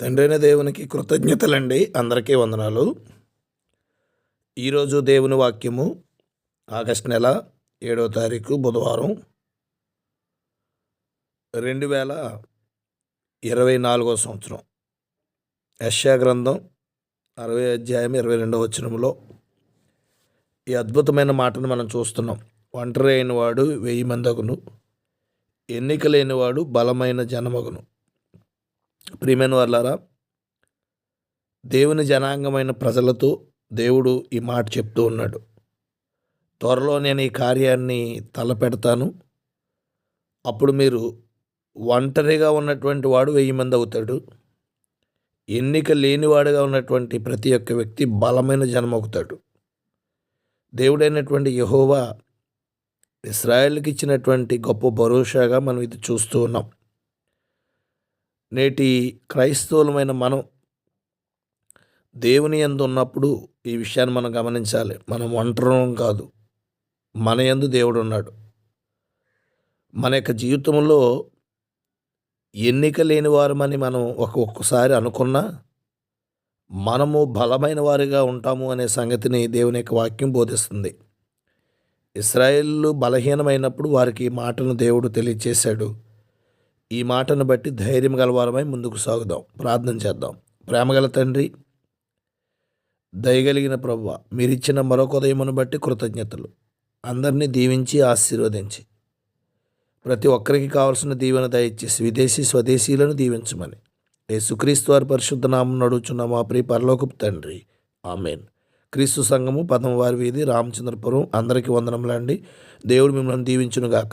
తండ్రైన దేవునికి కృతజ్ఞతలండి. అందరికీ వందనాలు. ఈరోజు దేవుని వాక్యము ఆగస్ట్ నెల ఏడవ తారీఖు బుధవారం రెండు వేల ఇరవై నాలుగో సంవత్సరం. యశ్యా గ్రంథం అరవై అధ్యాయం ఇరవై రెండవ వచనంలో ఈ అద్భుతమైన మాటను మనం చూస్తున్నాం. ఒంటరి అయినవాడు వెయ్యి మందగును ఎన్నిక లేనివాడు బలమైన జనమగును. ప్రియమైన వాళ్ళారా దేవుని జనాంగమైన ప్రజలతో దేవుడు ఈ మాట చెప్తూ ఉన్నాడు. త్వరలో నేను ఈ కార్యాన్ని తలపెడతాను. అప్పుడు మీరు ఒంటరిగా ఉన్నటువంటి వాడు వెయ్యి మంది అవుతాడు. ఎన్నిక లేనివాడుగా ఉన్నటువంటి ప్రతి ఒక్క వ్యక్తి బలమైన జనం అవుతాడు. దేవుడైనటువంటి యహోవా ఇస్రాయల్కి ఇచ్చినటువంటి గొప్ప భరోసాగా మనం ఇది చూస్తూ ఉన్నాం. నేటి క్రైస్తవులమైన మనం దేవుని ఎందు ఉన్నప్పుడు ఈ విషయాన్ని మనం గమనించాలి. మనం ఒంటరం కాదు. మన ఎందు దేవుడు ఉన్నాడు. మన యొక్క జీవితంలో ఎన్నిక లేని వారమని మనం ఒక ఒక్కసారి అనుకున్నా మనము బలమైన వారిగా ఉంటాము అనే సంగతిని దేవుని యొక్క వాక్యం బోధిస్తుంది. ఇస్రాయేళ్ళు బలహీనమైనప్పుడు వారికి మాటను దేవుడు తెలియచేశాడు. ఈ మాటను బట్టి ధైర్యం గలవారమై ముందుకు సాగుదాం. ప్రార్థన చేద్దాం. ప్రేమగల తండ్రి దయగలిగిన ప్రభు మీరిచ్చిన మరొక ఉదయమును బట్టి కృతజ్ఞతలు. అందరినీ దీవించి ఆశీర్వదించి. ప్రతి ఒక్కరికి కావాల్సిన దీవెన దయచేసి విదేశీ స్వదేశీలను దీవించమని. యేసుక్రీస్తు వారి పరిశుద్ధ నామం నడుచున్న మా ప్రియ పరలోకపు తండ్రి. ఆమెన్. క్రీస్తు సంఘము పదం వారి వీధి రామచంద్రపురం. అందరికీ వందనములండి. దేవుడు మిమ్మల్ని దీవించునుగాక.